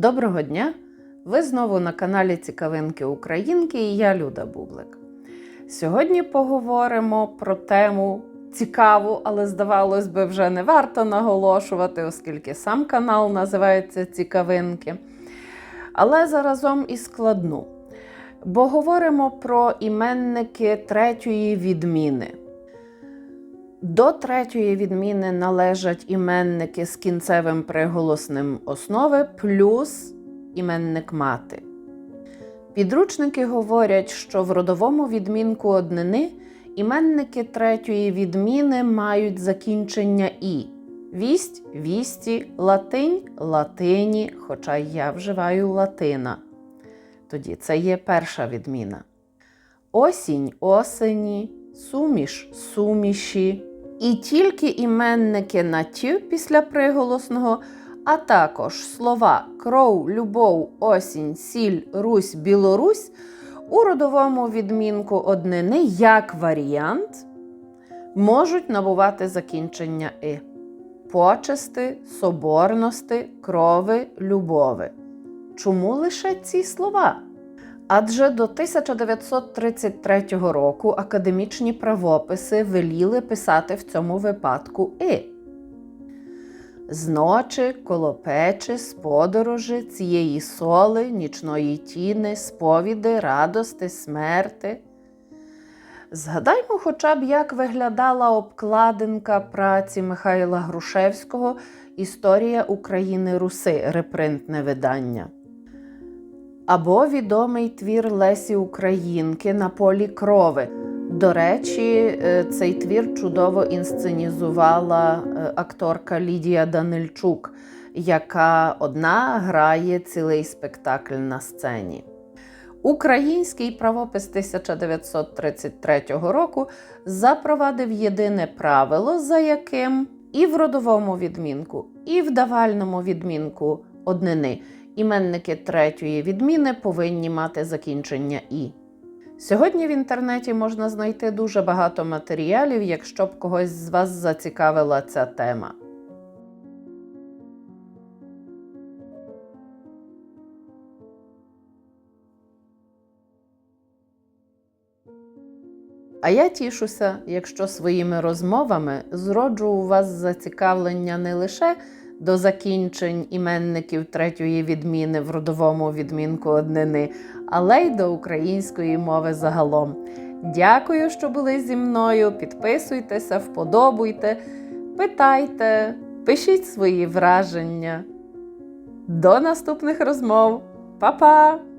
Доброго дня! Ви знову на каналі Цікавинки Українки і я Люда Бублик. Сьогодні поговоримо про тему цікаву, але здавалось би, вже не варто наголошувати, оскільки сам канал називається Цікавинки. Але заразом і складну. Бо говоримо про іменники третьої відміни. До третьої відміни належать іменники з кінцевим приголосним основи плюс іменник мати. Підручники говорять, що в родовому відмінку однини іменники третьої відміни мають закінчення і. Вість, вісті, латинь, латині, хоча я вживаю латина. Тоді це є перша відміна. Осінь осені, суміш суміші. І тільки іменники на тю після приголосного, а також слова кров, любов, осінь, сіль, Русь, Білорусь у родовому відмінку однини як варіант можуть набувати закінчення и. Почести, соборності, крови, любови. Чому лише ці слова? Адже до 1933 року академічні правописи веліли писати в цьому випадку и. Зночі, коло печі, з цієї соли, нічної тіни, сповіди, радости, смерти. Згадаймо хоча б, як виглядала обкладинка праці Михайла Грушевського Історія України Руси, репринтне видання. Або відомий твір Лесі Українки на полі крови. До речі, е, цей твір чудово інсценізувала е, акторка Лідія Данильчук, яка одна грає цілий спектакль на сцені. Український правопис 1933 року запровадив єдине правило, за яким і в родовому відмінку, і в давальному відмінку однини іменники третьої відміни повинні мати закінчення і. Сьогодні в інтернеті можна знайти дуже багато матеріалів, якщо б когось з вас зацікавила ця тема. А я тішуся, якщо своїми розмовами зроджу у вас зацікавлення не лише до закінчень іменників третьої відміни в родовому відмінку однини, але й до української мови загалом. Дякую, що були зі мною. Підписуйтеся, вподобуйте, питайте, пишіть свої враження. До наступних розмов. Па-па!